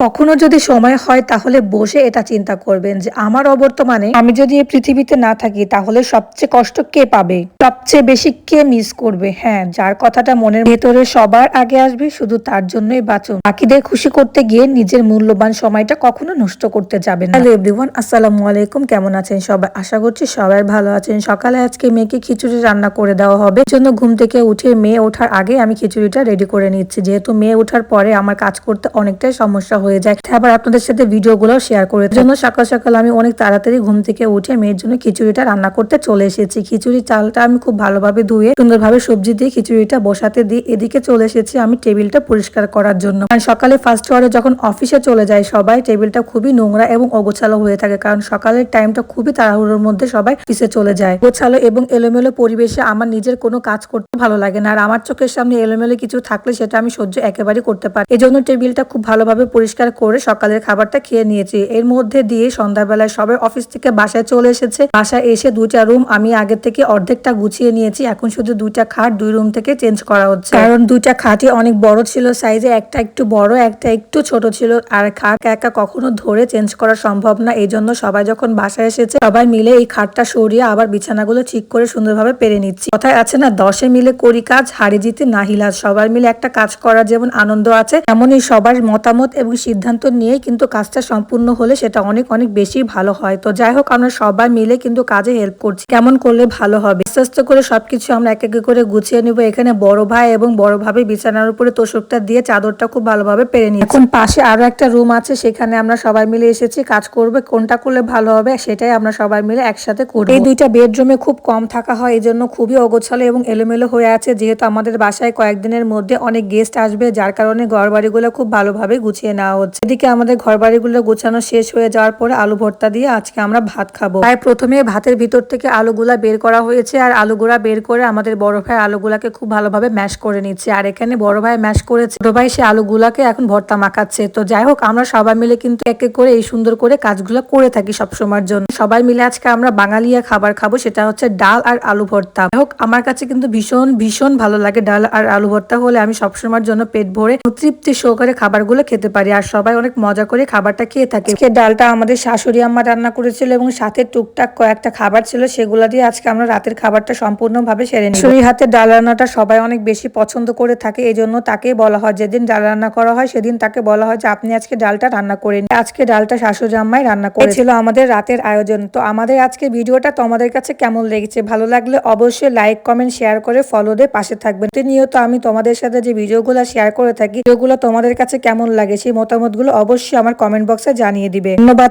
কখনো যদি সময় হয় তাহলে বসে এটা চিন্তা করবেন যে আমার অবর্তমানে আমি যদি এই পৃথিবীতে না থাকি তাহলে সবচেয়ে কষ্ট কে পাবে? সবচেয়ে বেশি কে মিস করবে? হ্যাঁ যার কথাটা মনের ভেতরে সবার আগে আসবে, শুধু তার জন্যই বাঁচুন। বাকিদের খুশি করতে গিয়ে নিজের মূল্যবান সময়টা কখনো নষ্ট করতে যাবেন হ্যালো এভরিওয়ান, আসসালামু আলাইকুম। কেমন আছেন সবাই? আশা করছি সবাই ভালো আছেন। সকালে আজকে মেয়েকে খিচুড়ি রান্না করে দেওয়া হবে। জন্য ঘুম থেকে উঠে মেয়ে ওঠার আগে আমি খিচুড়িটা রেডি করে নিচ্ছি। যেহেতু মেয়ে ওঠার পরে আমার কাজ করতে অনেকটাই সমস্যা হয়ে যায়। আবার আপনাদের সাথে ভিডিওগুলো শেয়ার করে জন্য সকাল সকাল আমি অনেক তাড়াতাড়ি ঘুম থেকে উঠে মেয়ের জন্য খিচুড়িটা রান্না করতে চলে এসেছি। খিচুড়ি চালটা আমি খুব ভালোভাবে ধুয়ে সুন্দরভাবে সবজি দিয়ে খিচুড়িটা বসাতে দিই এদিকে চলে এসেছি আমি টেবিলটা পরিষ্কার করার জন্য। কারণ সকালে ফার্স্ট আওয়ারে যখন অফিসে চলে যায় সবাই, টেবিলটা খুবই নোংরা এবং অগোছালো হয়ে থাকে। কারণ সকালের টাইমটা খুবই তাড়াহুড়োর মধ্যে সবাই অফিসে চলে যায়। গোছালো এবং এলোমেলো পরিবেশে আমার নিজের কোনো কাজ করতে ভালো লাগে না। আর আমার চোখের সামনে এলোমেলো কিছু থাকলে সেটা আমি সহ্য একেবারেই করতে পারি এজন্য টেবিলটা খুব ভালোভাবে পরিষ্কার করে সকালের খাবারটা খেয়ে নিয়েছি। এর মধ্যে দিয়ে সন্ধ্যাবেলায় সবাই অফিস থেকে বাসায় চলে এসেছে। বাসায় এসে দুইটা রুম আমি আগে থেকে অর্ধেকটা গুছিয়ে নিয়েছি। এখন শুধু দুইটা খাট, দুই রুম থেকে চেঞ্জ করা হচ্ছে। কারণ দুইটা খাটই অনেক বড় ছিল, সাইজে একটা একটু বড়, একটা একটু ছোট ছিল। আর খাট একা কখনো ধরে চেঞ্জ করা সম্ভব না। এই জন্য সবাই যখন বাসায় এসেছে, সবাই মিলে এই খাটটা সরিয়ে আবার বিছানাগুলো ঠিক করে সুন্দরভাবে পেরে নিচ্ছি। কথায় আছে না, দশে মিলে করি কাজ, হারি জিতে নাহিলাজ সবাই মিলে একটা কাজ করার যেমন আনন্দ আছে, তেমনই সবার মতামত এবং সিদ্ধান্ত নিয়েই কিন্তু কাজটা সম্পূর্ণ হলে সেটা অনেক অনেক বেশি ভালো হয়। তো যাই হোক, আমরা সবাই মিলে কিন্তু কাজে হেল্প করছি। কেমন করলে ভালো হবে? আস্তে আস্তে করে সবকিছু আমরা এক এক করে গুছিয়ে নিব। এখানে বড় ভাই এবং বড় ভাবে বিছানার উপরে তোষকটা দিয়ে চাদরটা খুব ভালোভাবে পেরে নিই এখন পাশে আরও একটা রুম আছে, সেখানে আমরা সবাই মিলে এসেছি। কাজ করবে, কোনটা করলে ভালো হবে সেটাই আমরা সবাই মিলে একসাথে করব। এই দুইটা বেডরুমে খুব কম থাকা হয় এই জন্য খুবই অগোছালো এবং এলোমেলো হয়ে আছে। যেহেতু আমাদের বাসায় কয়েকদিনের মধ্যে অনেক গেস্ট আসবে, যার কারণে ঘর বাড়িগুলো খুব ভালোভাবে গুছিয়ে নেওয়া হচ্ছে। এদিকে আমাদের ঘর বাড়িগুলো গুছানো শেষ হয়ে যাওয়ার পরে আলু ভর্তা দিয়ে আজকে আমরা ভাত খাব। তাই প্রথমে ভাতের ভিতর থেকে আলুগুলা বের করা হয়েছে আর আলুগুলা বের করে আমাদের বড় ভাই আলুগুলাকে খুব ভালোভাবে ম্যাশ করে নিচ্ছে। আর এখানে বড় ভাই ম্যাশ করেছে। ছোট ভাই সে আলুগুলাকে এখন ভর্তা মাখাচ্ছে। তো যাই হোক, আমরা সবাই মিলে কিন্তু এক এক করে এই সুন্দর করে কাজগুলো করে থাকি সবসময়ের জন্য। সবাই মিলে আজকে আমরা বাঙালিয়া খাবার খাব, সেটা হচ্ছে ডাল আর আলু ভর্তা। হোক, আমার কাছে কিন্তু ভীষণ ভীষণ ভালো লাগে ডাল আর আলু ভর্তা হলে আমি সবসময়ের জন্য পেট ভরে তৃপ্তি সহকারে খাবারগুলো খেতে পারি। আর সবাই অনেক মজা করে খাবারটা খেয়ে থাকে। ডালটা আমাদের শাশুড়ি আম্মা রান্না করেছিল এবং সাথে টুকটাক কয়েকটা খাবার ছিল, সেগুলো দিয়ে আজকে আমরা রাতের খাবারটা সম্পূর্ণভাবে সেরে নিই শাশুড়ির হাতে ডাল রান্নাটা সবাই অনেক বেশি পছন্দ করে থাকে এই জন্য তাকেই বলা হয়, যেদিন ডাল রান্না করা হয় সেদিন তাকে বলা হয় যে, আপনি আজকে ডালটা রান্না করেন আজকে ডালটা শাশুড়ি আম্মাই রান্না করেছিল আমাদের রাতের আয়োজন। তো আমাদের আজকে ভিডিওটা তোমাদের কাছে কেমন লেগেছে? ভালো লাগলে অবশ্যই লাইক, কমেন্ট, শেয়ার করে ফলো দিয়ে পাশে থাকবেন। প্রতিনিয়ত আমি তোমাদের সাথে যে ভিডিওগুলো শেয়ার করে থাকি, ভিডিওগুলো তোমাদের কাছে কেমন লাগে সেই মতামতগুলো অবশ্যই আমার কমেন্ট বক্সে জানিয়ে দিবে। ধন্যবাদ